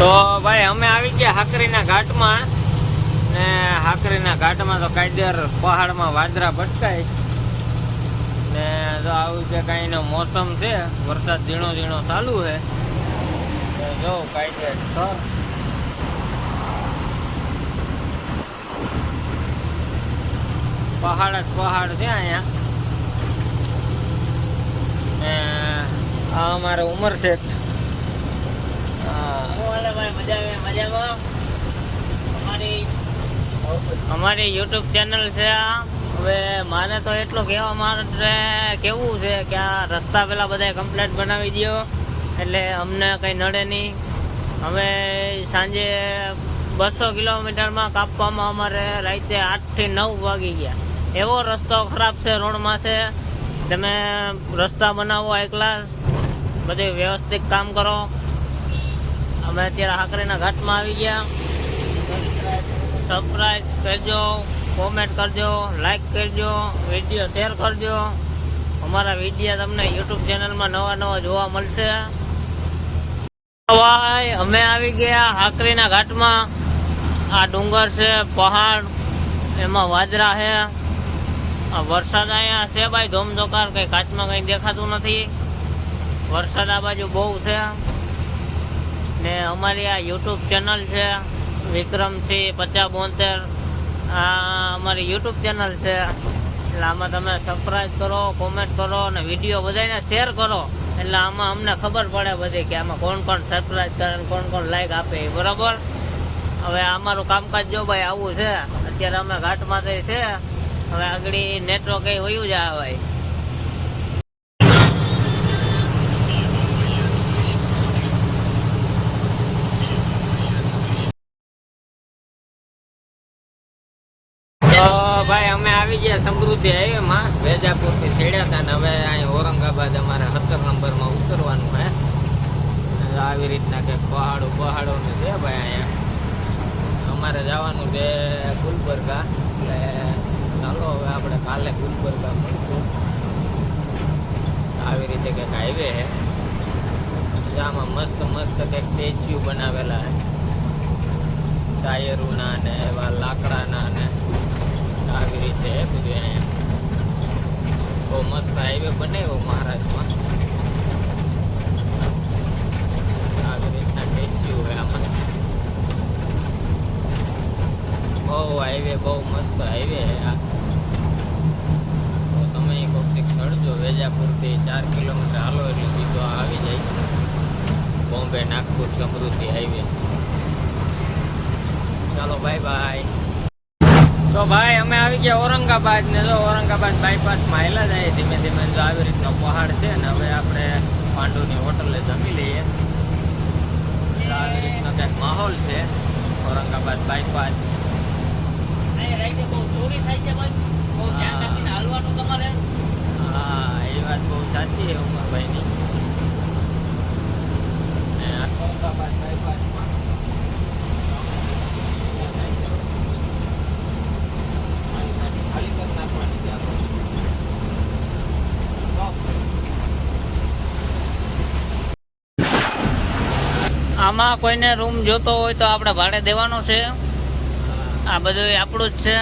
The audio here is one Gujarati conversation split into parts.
તો ભાઈ, અમે આવી ગયા હાકરીના ઘાટમાં ને હાકરીના ઘાટમાં તો કાયદેર પહાડમાં વાદરા ભટકાય. ને જો આવું છે કાંઈનો મોસમ છે, વરસાદ ઝીણો ઝીણો ચાલુ છે જો કાયદેર સ્થળ પહાડ જ પહાડ છે અહીંયા. ને આ અમારે ઉમર શેઠ હા અમારી યુટ્યુબ ચેનલ છે આ. હવે મારે તો એટલું કહેવા માટે કેવું છે કે આ રસ્તા પેલા બધા કમ્પ્લેટ બનાવી દો એટલે અમને કંઈ નડે નહીં. અમે સાંજે બસો કિલોમીટરમાં કાપવામાં અમારે રાતે આઠથી નવ વાગી ગયા. એવો રસ્તો ખરાબ છે રોડમાં છે. તમે રસ્તા બનાવો એકલા બધું વ્યવસ્થિત કામ કરો. અમે અત્યારે હાકરીના ઘાટમાં આવી ગયા. સબસ્ક્રાઈબ કરજો કોમેન્ટ કરજો લાઈક કરજો વીડિયો શેર કરજો. અમારા વીડિયો તમને યુટ્યુબ ચેનલમાં નવા નવા જોવા મળશે. ભાઈ અમે આવી ગયા હાકરીના ઘાટમાં. આ ડુંગર છે, પહાડ, એમાં વાદરા છે. આ વરસાદ અહીંયા છે ભાઈ, ધોમધોકાર, કંઈ કાચમાં કંઈ દેખાતું નથી. વરસાદ આ બાજુ બહુ છે. ને અમારી આ યુટ્યુબ ચેનલ છે વિક્રમસિંહ પચાસ બોતેર. આ અમારી યુટ્યુબ ચેનલ છે, એટલે આમાં તમે સબસ્ક્રાઈબ કરો કોમેન્ટ કરો અને વીડિયો બધાને શેર કરો. એટલે આમાં અમને ખબર પડે બધી કે આમાં કોણ કોણ સબસ્ક્રાઈબ કરે કોણ કોણ લાઈક આપે એ, બરાબર? હવે અમારું કામકાજ જો ભાઈ આવું છે, અત્યારે અમે ઘાટમાંથી છે, હવે આગળ નેટવર્ક એ વયું જાય ભાઈ ગયા સમૃદ્ધિ હાઈવેમાં, વેજાપુરથી છેડ્યા હતા ને હવે અહીં ઔરંગાબાદ અમારે સત્તર નંબરમાં ઉતરવાનું હે. આવી રીતના કે પહાડો પહાડો ને છે ભાઈ અહીંયા. અમારે જવાનું છે ગુલબર્ગા. એટલે ચાલો હવે આપણે કાલે ગુલબર્ગા મળશું. આવી રીતે કંઈક હાઈવે છે આમાં મસ્ત મસ્ત કંઈક સ્ટેચ્યુ બનાવેલા છે ટાયરોના ને એવા લાકડાના ને. આવી રીતે છે બધું અહીંયા બહુ મસ્ત હાઈવે બનાવ્યો મહારાષ્ટ્રમાં આવી રીતના સ્ટેચ્યુ છે આમાં બહુ હાઈવે બહુ મસ્ત હાઈવે છે આ તો તમે એક વખતે ચડજો વેજાપુરથી ચાર કિલોમીટર હાલો એટલે સીધો આવી જાય બોમ્બે નાગપુર સમૃદ્ધિ હાઈવે ચાલો બાય બાય તો ભાઈ અમે આવી ગયા ઔરંગાબાદ ને જો ઔરંગાબાદ બાયપાસમાં આવેલા જાય ધીમે ધીમે જો આવી રીતનો પહાડ છે ને હવે આપણે પાંડુની હોટલે જમી લઈએ. આવી રીતનો કંઈક માહોલ છે ઔરંગાબાદ બાયપાસ હા એ વાત બહુ સાચી છે ઉમરભાઈની ને આ ઔરંગાબાદ બાયપાસમાં ખાલી કરી નાખવાની છે આપણે. આમાં કોઈને રૂમ જોતો હોય તો આપણે ભાડે દેવાનો છે. આ બધું આપણું જ છે.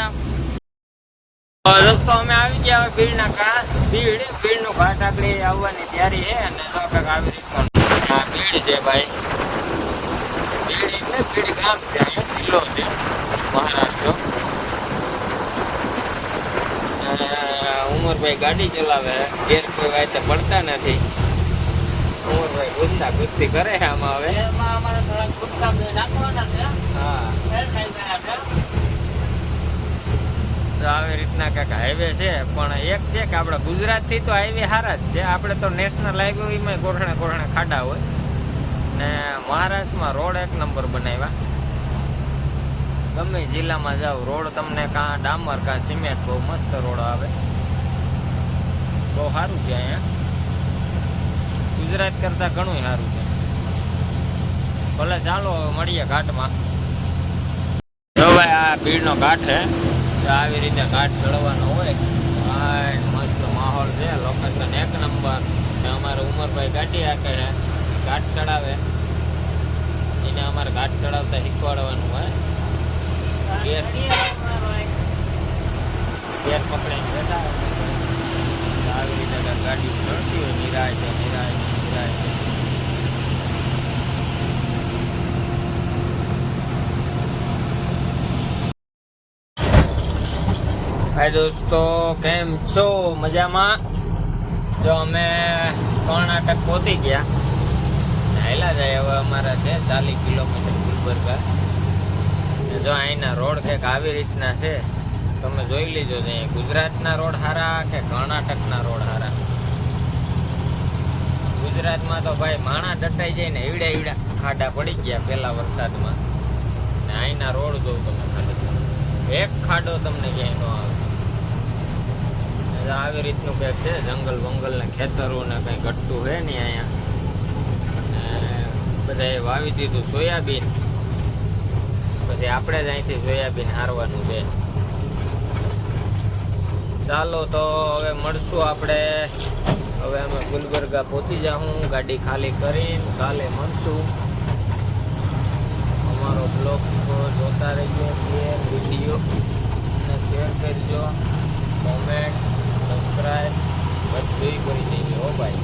રસ્તો અમે આવી ગયા હવે ભીડના ઘાટ ભીડ, ભીડનું ઘાટ આગળ આવવાની તૈયારી છે અને કંઈક આવી રીતનો આ ભીડ છે ભાઈ. ભીડ એટલે ભીડ ગામ છે, અહીંયા જિલ્લો છે, મહારાષ્ટ્ર. ઉમરભાઈ ગાડી ચલાવે, ઘેર કોઈ વાતે પડતા નથી. ઉમરભાઈ ગુસ્તા ગુસ્તી કરે આમાં હવે. હા. તો આવી રીતના કાંઈક હાઈવે છે પણ એક છે કે આપણે ગુજરાતથી તો હાઈવે સારા જ છે. આપણે તો નેશનલ હાઈવેમાં ગોઠણે ગોઠણે ખાડા હોય. ને મહારાષ્ટ્રમાં રોડ એક નંબર બનાવ્યા. ગમે જિલ્લામાં જાવ રોડ તમને કાં ડામર કાં સિમેન્ટ બહુ મસ્ત રોડ આવે. બહુ સારું છે અહીંયા. ગુજરાત કરતાં ઘણું સારું છે. ભલે ચાલો મળીએ ઘાટમાં. જો ભાઈ, આ ભીડનો ઘાટ છે. આવી રીતે ઘાટ ચડવાનો હોય મસ્ત માહોલ છે. લોકેશન એક નંબર. અમારે ઉમરભાઈ ગાડી રાખે છે. ઘાટ ચડાવે. એને અમારે ઘાટ ચડાવતા શીખવાડવાનું હોય. ગેર પકડીને બેઠા આવી રીતે ગાડી ચડતી હોય, નિરાય છે, નિરાય. નિરાય હાય દોસ્તો, કેમ છો? મજામાં? જો અમે કર્ણાટક પહોંચી ગયા. હાયલા જાય હવે અમારા છે ચાલીસ કિલોમીટર ગુલબર્ગા. જો અહીંના રોડ કંઈક આવી રીતના છે, તમે જોઈ લીજો છે ગુજરાતના રોડ સારા કે કર્ણાટકના રોડ સારા? ગુજરાતમાં તો ભાઈ માણા દટાઈ જાય ને એવડા એવડા ખાડા પડી ગયા પેલા વરસાદમાં. ને અહીંના રોડ જોઉં તમે ખાલી. એક ખાડો તમને ક્યાંય ન આવે. આવી રીતનું કંઈક છે, જંગલ બંગલ ને ખેતરો ને કંઈ ઘટતું હોય ને અહીંયા. બધાએ વાવી દીધું સોયાબીન. પછી આપણે જ અહીંથી સોયાબીન હારવાનું છે. ચાલો તો હવે મળશું આપણે. હવે અમે ગુલબર્ગા પહોંચી જાઉં ગાડી ખાલી કરીને કાલે મળશું. અમારો બ્લોગ જોતા રહીએ શેર વીડિયો અને શેર કરજો, કોમેન્ટ સબસ્ક્રાઈબ બધું કરી દઈએ હો ભાઈ.